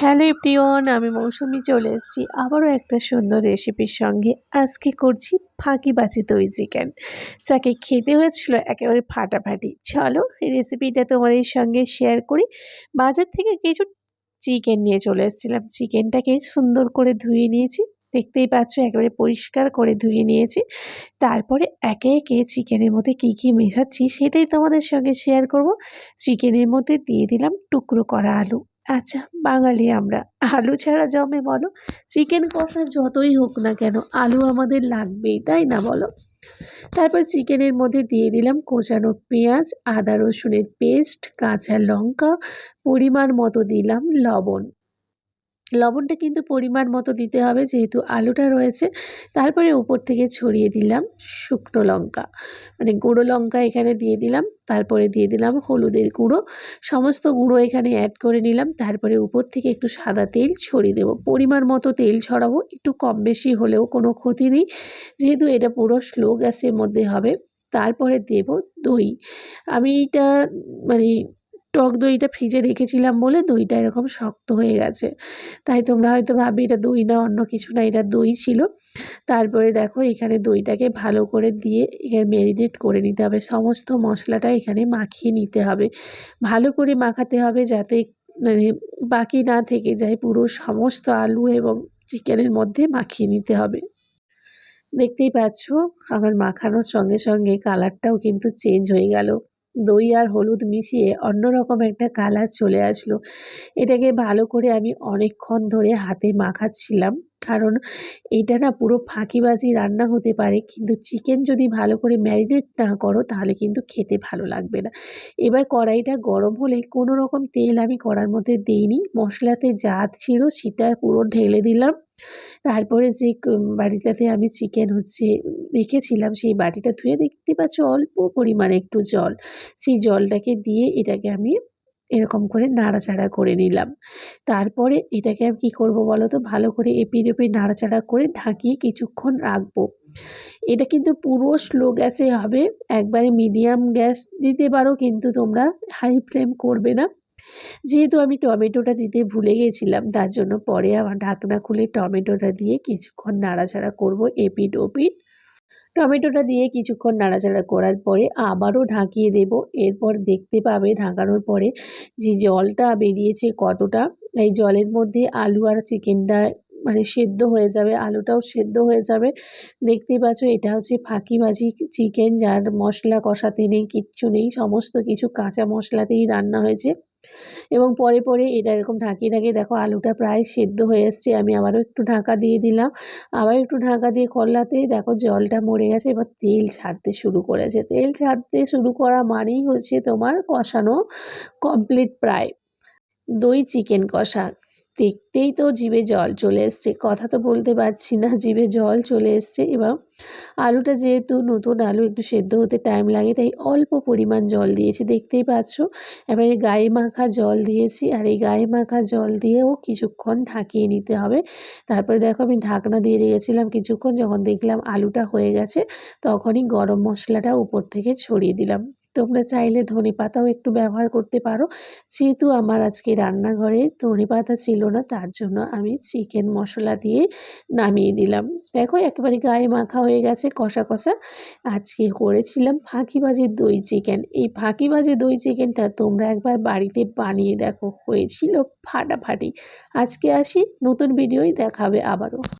Hello everyone, আমি মৌসুমি চলে এসেছি আবারও একটা সুন্দর রেসিপির সঙ্গে। আজকে করছি ফাঁকি বাছি দই চিকেন। যাকে খেতে হয়েছিল একেবারে ফাটাফাটি। চলো এই রেসিপিটা তোমাদের সঙ্গে শেয়ার করি। বাজার থেকে কিছু চিকেন নিয়ে চলে এসেছিলাম। চিকেনটাকে সুন্দর করে ধুয়ে নিয়েছি। দেখতেই পাচ্ছ একেবারে পরিষ্কার করে ধুয়ে নিয়েছি। তারপরে একে একে চিকেনের মধ্যে কী কী মেশাচ্ছি সেটাই তোমাদের সঙ্গে শেয়ার করব। চিকেনের মধ্যে দিয়ে দিলাম টুকরো করা আলু। আচ্ছা বাঙালি আমরা। আলু ছাড়া জমে বলো চিকেন কষা যতই হোক না কেন, আলু আমাদের লাগবেই, তাই না বলো? তারপর চিকেনের মধ্যে দিয়ে দিলাম কোচানো পেঁয়াজ, আদা রসুনের পেস্ট কাঁচা লঙ্কা, পরিমাণ মতো দিলাম লবণ। লবণটা কিন্তু পরিমাণ মতো দিতে হবে, যেহেতু আলুটা রয়েছে। তারপরে উপর থেকে ছড়িয়ে দিলাম শুকনো লঙ্কা। মানে গুঁড়ো লঙ্কা এখানে দিয়ে দিলাম, তারপরে দিয়ে দিলাম হলুদের গুঁড়ো। সমস্ত গুঁড়ো এখানে অ্যাড করে নিলাম, তারপরে উপর থেকে একটু সাদা তেল ছড়িয়ে দেবো। পরিমাণ মতো তেল ছড়াবো, একটু কম বেশি হলেও কোনো ক্ষতি নেই। যেহেতু এটা পুরো স্লো গ্যাসের মধ্যে হবে, তারপরে দেব দই। আমি এটা মানে টক দইটা ফ্রিজে রেখেছিলাম বলে দইটা এরকম শক্ত হয়ে গেছে। তাই তোমরা হয়তো ভাববে, এটা দই না, অন্য কিছু না, এটা দই ছিল। তারপরে দেখো, এখানে দইটাকে ভালো করে দিয়ে এখানে ম্যারিনেট করে নিতে হবে। সমস্ত মশলাটা এখানে মাখিয়ে নিতে হবে। ভালো করে মাখাতে হবে যাতে মানে বাকি না থেকে যায় পুরো সমস্ত আলু এবং চিকেনের মধ্যে মাখিয়ে নিতে হবে। দেখতেই পাচ্ছ, আমার মাখানোর সঙ্গে সঙ্গে কালারটাও কিন্তু চেঞ্জ হয়ে গেল। দই আর হলুদ মিশিয়ে অন্যরকম একটা কালার চলে আসলো। এটাকে ভালো করে আমি অনেকক্ষণ ধরে হাতে মাখাচ্ছিলাম। কারণ এটা না পুরো ফাঁকিবাজি রান্না হতে পারে। কিন্তু চিকেন যদি ভালো করে ম্যারিনেট না করো, তাহলে কিন্তু খেতে ভালো লাগবে না। এবার কড়াইটা গরম হলে কোনো রকম তেল আমি কড়ার মধ্যে দিইনি। মশলাতে যা ছিল সেটা পুরো ঢেলে দিলাম। তারপরে যে বাড়িটাতে আমি চিকেন হচ্ছে রেখেছিলাম, সেই বাটিটা ধুয়ে দেখতে পাচ্ছ অল্প পরিমাণে একটু জল। সেই জলটাকে দিয়ে এটাকে আমি এরকম করে নাড়াচাড়া করে নিলাম। তারপরে এটাকে আমি কী করব বলো তো ভালো করে এপিট এপিট নাড়াচাড়া করে ঢাকিয়ে কিছুক্ষণ রাখব। এটা কিন্তু পুরো স্লো গ্যাসে হবে। একবারে মিডিয়াম গ্যাস দিতে পারো কিন্তু তোমরা হাই ফ্লেম করবে না। যেহেতু আমি টমেটোটা দিতে ভুলে গেছিলাম, তার জন্য পরে আমার ঢাকনা খুলে টমেটোটা দিয়ে কিছুক্ষণ নাড়াচাড়া করব এপিট ওপিট টমেটোটা দিয়ে কিছুক্ষণ নাড়াচাড়া করার পরে আবারও ঢাকিয়ে দেব। এরপর দেখতে পাবে ঢাকানোর পরে যে জলটা বেরিয়েছে কতটা। এই জলের মধ্যে আলু আর চিকেনটা মানে সেদ্ধ হয়ে যাবে, আলুটাও সেদ্ধ হয়ে যাবে। দেখতেই পাচ্ছ এটা হচ্ছে ফাঁকিবাজি চিকেন, যার মশলা কষাতে নেই, কিচ্ছু নেই, সমস্ত কিছু কাঁচা মশলাতেই রান্না হয়েছে। এবং পরে পরে এটা এরকম ঢাকিয়ে ঢাকিয়ে দেখো আলুটা প্রায় সেদ্ধ হয়ে এসছে। আমি আবারও একটু ঢাকা দিয়ে দিলাম। আবার একটু ঢাকা দিয়ে করলাতেই দেখো জলটা মরে গেছে। এবার তেল ছাড়তে শুরু করেছে। তেল ছাড়তে শুরু করা মানেই হচ্ছে তোমার কষানো কমপ্লিট প্রায়। দই চিকেন কষা। দেখতেই তো জিভে জল চলে এসছে। কথা তো বলতে পারছি না, জিভে জল চলে এসছে এবং আলুটা যেহেতু নতুন আলু, একটু সেদ্ধ হতে টাইম লাগে, তাই অল্প পরিমাণ জল দিয়েছি। দেখতেই পাচ্ছ, এবারে গায়ে মাখা জল দিয়েছি আর এই গায়ে মাখা জল দিয়েও কিছুক্ষণ ঢাকিয়ে নিতে হবে। তারপরে দেখো আমি ঢাকনা দিয়ে রেখেছিলাম কিছুক্ষণ, যখন দেখলাম আলুটা হয়ে গেছে, তখনই গরম মশলাটা উপর থেকে ছড়িয়ে দিলাম। তোমরা চাইলে ধনে পাতাও একটু ব্যবহার করতে পারো। যেহেতু আমার আজকে রান্নাঘরে ধনে পাতা ছিল না, তার জন্য আমি চিকেন মশলা দিয়ে নামিয়ে দিলাম। দেখো একেবারে গায়ে মাখা হয়ে গেছে, কষা কষা। আজকে করেছিলাম ফাঁকিবাজির দই চিকেন। এই ফাঁকিবাজি দই চিকেনটা তোমরা একবার বাড়িতে বানিয়ে দেখো, হয়েছিল ফাটাফাটি। আজকে আসি, নতুন ভিডিওই দেখাবে আবারও।